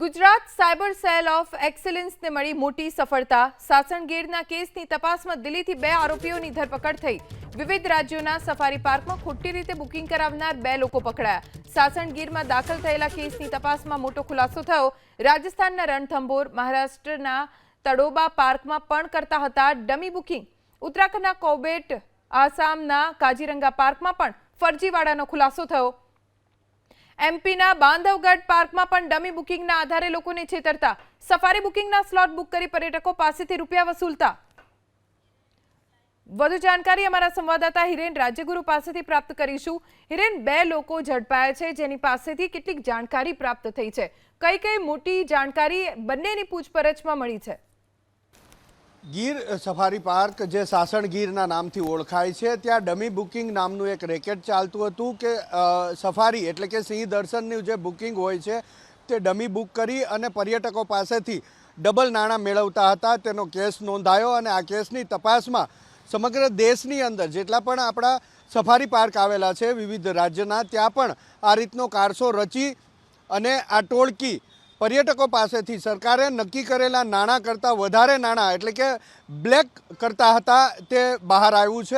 Gujarat cyber cell of એક્સેલન્સને મળી મોટી સફળતા. સાસણગીરના કેસની તપાસમાં દિલ્હીથી બે આરોપીઓની ધરપકડ થઈ. વિવિધ રાજ્યોના સફારી પાર્કમાં ખોટી રીતે બુકિંગ કરાવનાર બે લોકો પકડાયા. સાસણગીરમાં દાખલ થયેલા કેસની તપાસમાં મોટો ખુલાસો થયો. રાજસ્થાનના રણથંભોર, મહારાષ્ટ્રના તડોબા પાર્કમાં પણ કરતા હતા ડમી બુકિંગ. ઉત્તરાખંડના કોબેટ, આસામના કાજીરંગા પાર્કમાં પણ ફરજીવાડાનો ખુલાસો થયો. એમપીના બાંધવગઢ પાર્કમાં પણ ડમી બુકિંગના આધારે લોકોને છેતરતા. સફારી બુકિંગના સ્લોટ બુક કરી પર્યટકો પાસેથી રૂપિયા વસૂલતા. વધુ જાણકારી અમારા સંવાદદાતા હિરેન રાજ્યગુરુ પાસેથી પ્રાપ્ત કરીશું. હિરેન, બે લોકો ઝડપાયા છે, જેની પાસેથી કેટલીક જાણકારી પ્રાપ્ત થઈ છે. કઈ કઈ મોટી જાણકારી બંનેની પૂછપરછમાં મળી છે? ગીર સફારી પાર્ક જે સાસણ ગીરના નામથી ઓળખાય છે, ત્યાં ડમી બુકિંગ નામનું એક રેકેટ ચાલતું હતું કે સફારી એટલે કે સિંહ દર્શનનું જે બુકિંગ હોય છે, તે ડમી બુક કરી અને પર્યટકો પાસેથી ડબલ નાણાં મેળવતા હતા. તેનો કેસ નોંધાયો અને આ કેસની તપાસમાં સમગ્ર દેશની અંદર જેટલા પણ આપણા સફારી પાર્ક આવેલા છે, વિવિધ રાજ્યના, ત્યાં પણ આ રીતનો કારસો રચી અને આ ટોળકી પર્યટકો પાસેથી સરકારે નક્કી કરેલા નાણાં કરતાં વધારે નાણાં, એટલે કે બ્લેક કરતા હતા તે બહાર આવ્યું છે.